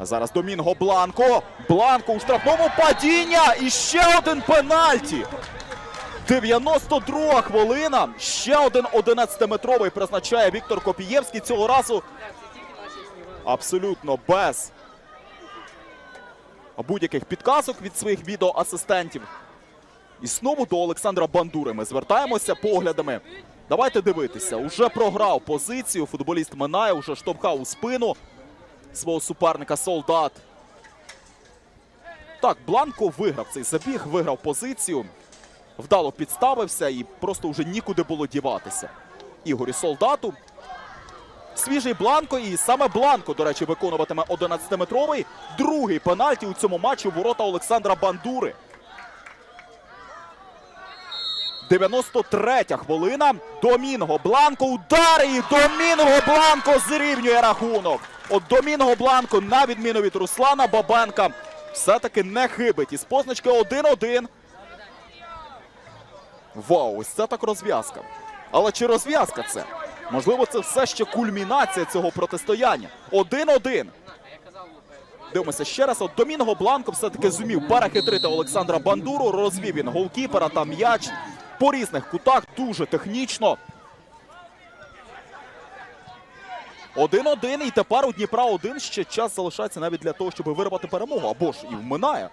А Зараз Домінго Бланко. Бланко у штрафному падіння. І ще один пенальті. 92 хвилина. Ще один 11-метровий призначає Віктор Копієвський. Цього разу абсолютно без будь-яких підказок від своїх відеоасистентів. І знову до Олександра Бандури ми звертаємося поглядами. Давайте дивитися. Уже програв позицію. Футболіст минає, уже штовхав у спину свого суперника солдат. Так, Бланко виграв цей забіг, виграв позицію. Вдало підставився і просто вже нікуди було діватися. Ігорю солдату. Свіжий Бланко, і саме Бланко, до речі, виконуватиме 11-метровий. Другий пенальті у цьому матчі ворота Олександра Бандури. 93 хвилина. Домінго Бланко удар і Домінго Бланко зрівнює рахунок. От Домінго Бланко, на відміну від Руслана Бабенка, все-таки не хибить. Із позначки 1-1. Вау, ось це так розв'язка. Але чи розв'язка це? Можливо, це все ще кульмінація цього протистояння. 1-1. Дивимося ще раз. От Домінго Бланко все-таки зумів перехитрити Олександра Бандуру. Розвів він голкіпера та м'яч по різних кутах. Дуже технічно. 1-1. І тепер у Дніпра 1 ще час залишається навіть для того, щоб вирвати перемогу. Або ж і вминає.